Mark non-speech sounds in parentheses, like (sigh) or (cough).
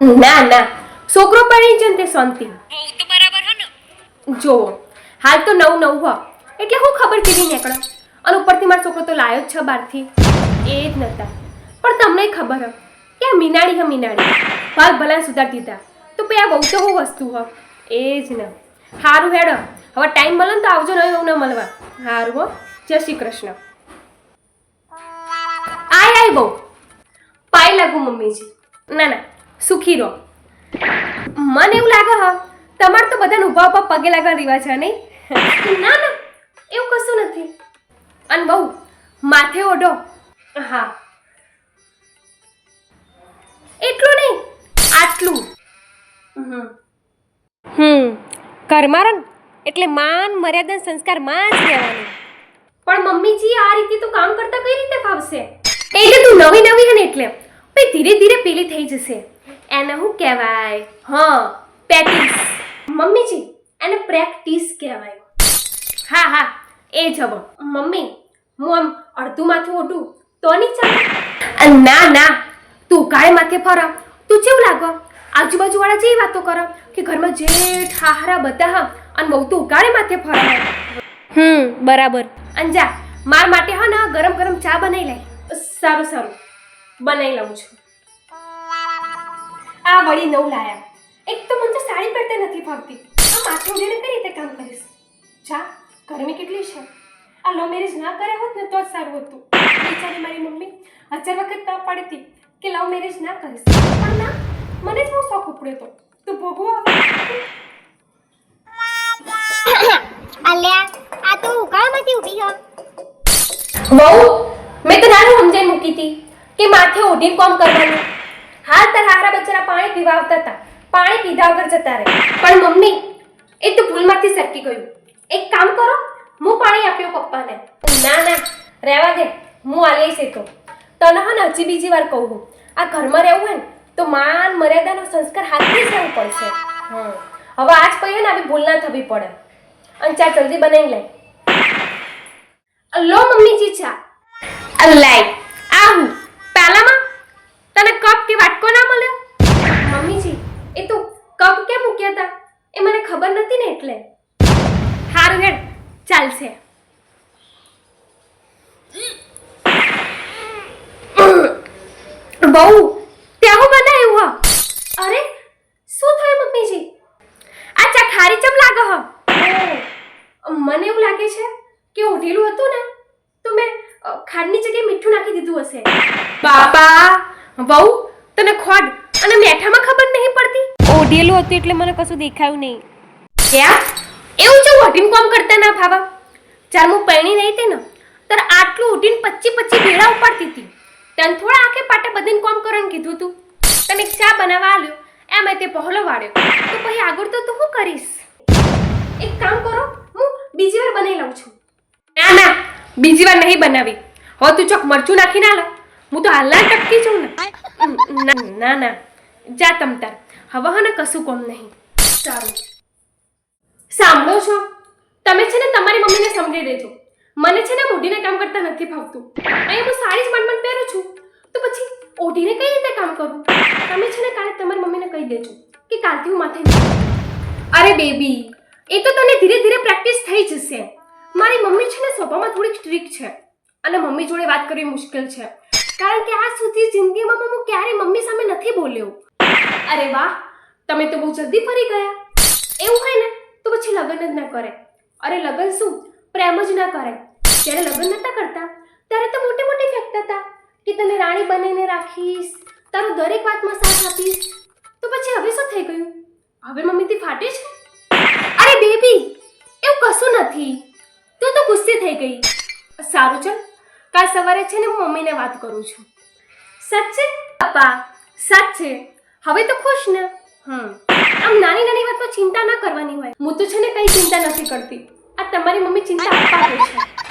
ના ના. છોકરો પણ છે ને તે શાંતિ. તો બરાબર હે ને. જો હાલ તો નવું નવું હો. એટલે હું ખબર કેવી નીકળે? અને ઉપરથી મારો છોકરો તો લાયો જ છે બહારથી. એ જ નતા. પણ તમને ખબર હ કે મીનાળી હે મીનાડી? ભાગ ભલા સુધાર દીધા. તો પછી આ બહુ તો હું વસ્તુ હો? એ જ ને. સારું હેડો. હવે ટાઈમ મળે ને તો આવજો નહીં એવું ન મળવા. સારું હો. જય શ્રી કૃષ્ણ. આય આય બહુ પાય લાગુ મમ્મીજી. ના ના. સુખી રહો. મને એવું લાગે હા તમારે તો બધાને ઊભા ઊભા પગે લાગવા રિવાજ છે નહીં? ના ના એવું કશું નથી. અને બહુ માથે ઓઢો. હા. એટલું નહીં આટલું. હમ. ઘરમાં રહો એટલે માન મર્યાદા સંસ્કારમાં જ કહેવાનું પણ મમ્મીજી આ રીતે તો કામ કરતા કઈ રીતે ફાવશે? એટલે તું નવી નવી હે ને એટલે. ભાઈ ધીરે ધીરે પેલી થઈ જશે. એને શું કહેવાય? હા પ્રેક્ટિસ મમ્મીજી, એને પ્રેક્ટિસ કહેવાય. હા હા, એ જ હવે. મમ્મી, હું આમ અડધું માથું ઓઢું તો નહીં ચાલે ના ના, તું કાળે માથે ફરા. તું કેવું લાગો આજુબાજુ વાળા જેવી વાતો કરો, કે ઘરમાં જેઠ, હાહરા બધા હા, અને બહુ તું કાળે માથે ફરા. હમ, બરાબર. અંજા માર માટે હા ને ગરમ ગરમ ચા બનાવી લે. સારું સારું. બનાવી લઉં છું. આ વળી નવ લાયા. એક તો મને તો સાડી પહેરતા નથી ફાવતી. આ માથે ઉડીને કઈ રીતે કામ કરીશ? ચા ગરમી કેટલી છે? આ લવ મેરેજ ના કર્યા હોત ને તો જ સારું હતું. બિચારી મારી મમ્મી હજાર વખત ના પાડતી કે લવ મેરેજ ના કરીશ. પણ ના મને જ બહુ શોખ ઉપડ્યો તો તો ભોગવો અલ્યા આ તો ઉકાળમાંથી ઊભી હો. બહુ? મેં તો નાનું સમજાઈ મૂકી હતી કે માથે ઓઢી કોમ કરવાનું. હાલ તાર હારા બચારા પાણી પીવા આવતા હતા. પાણી પીધા વગર જતા રહે. પણ મમ્મી, એ તો ભૂલમાંથી સરકી ગયું. એક કામ કરો હું પાણી આપ્યો પપ્પાને. ના ના, રહેવા દે. હું આલી છે તો. તને હા ને હજી બીજી વાર કહું છું આ ઘરમાં રહેવું હોય ને, તો માન મર્યાદાનો સંસ્કાર હાથથી જ રહેવું પડશે. હમ. હવે આજ પછી ને, આવી ભૂલ ના થવી પડે. અને ચા જલ્દી બનાવી લે લો મમ્મીજી ચા. અલાઈ આવું પહેલામાં તને કપ કે વાટકો ના મળ્યો મમ્મીજી એ તો કપ કેમ મૂક્યા હતા એ મને ખબર નથી ને એટલે. હારું હેડ, ચાલશે. બહુ, ત્યાં બનાવ્યું હ. અરે, શું થયું મમ્મીજી? આ ચા ખારી ચમ લાગે હ? મને એવું લાગે છે કે ઓઢેલું હતું ને, તો મેં ખાંડની જગ્યાએ મીઠું નાખી દીધું હશે. બાપા બહુ તને ખોડ, અને મેઠામાં ખબર નહીં પડતી? ઓઢેલું હતું એટલે મને કશું દેખાયું નહીં. ક્યાં એવું જો વટીન કામ કરતા ના ભાવા? ચાર હું પૈણી નહીં તે ને તાર આટલું ઉઠીને પચી પચી ભેળા ઉપાડતી હતી. તને થોડા આખે પાટે બધીને કામ કરવાનું કીધું તું. તને એક ચા બનાવવા આલ્યો એમ તે પહોલો વાળ્યો. તો પછી આગળ તો તું શું કરીશ? એક કામ કરો હું બીજી વાર બનાવી લઉં છું. ના ના બીજી વાર નહીં બનાવી. હવે તું ચોક મરચું નાખી ના લો હું તો હાલના ટપકી છું ને. ના (laughs) ના ના જા તમતાર હવે હને કશું કોમ નહીં. સારું સાંભળો છો? તમે છે ને તમારી મમ્મીને સમજાવી દેજો. મને છે ને મોઢીને કામ કરતા નથી ફાવતું અહીંયા હું સાડી જ માંડ પહેરું છું. તો પછી ઓઢીને કઈ રીતે કામ કરું? તમે છે ને કાલે તમારી મમ્મીને કહી દેજો કે કાલથી હું માથે અરે બેબી, એ તો તને ધીરે ધીરે પ્રેક્ટિસ થઈ જશે. મારી મમ્મી છે ને સ્વભાવમાં થોડીક સ્ટ્રિક્ટ છે. અને મમ્મી જોડે વાત કરવી મુશ્કેલ છે. કારણ કે આજ સુધી જિંદગીમાં હું ક્યારેય મમ્મી સામે નથી બોલ્યો. અરે વાહ, તમે તો બહુ જલ્દી ફરી ગયા. એવું હોય ને? તો પછી લગ્ન જ ના કરે. અરે લગ્ન શું? પ્રેમ જ ના કરે. જ્યારે લગ્ન નતા કરતા, ત્યારે તો મોટી મોટી ફેંકતા હતા કે તને રાણી બનીને રાખીશ, તારો દરેક વાતમાં સાથ આપીશ. તો પછી હવે શું થઈ ગયું? હવે મમ્મીથી ફાટે છે? અરે બેબી, એવું કશું નથી. તું તો ગુસ્સે થઈ ગઈ. સારું ચલ, કાલ સવારે છે ને હું મમ્મીને વાત કરું છું. સાચે પપ્પા સાચે હવે તો ખુશ ને? હમ. આમ નાની નાની વાતમાં ચિંતા કરવાની હોય. હું તો છે ને કઈ ચિંતા નથી કરતી. આ તમારી મમ્મી ચિંતા આપવા છે.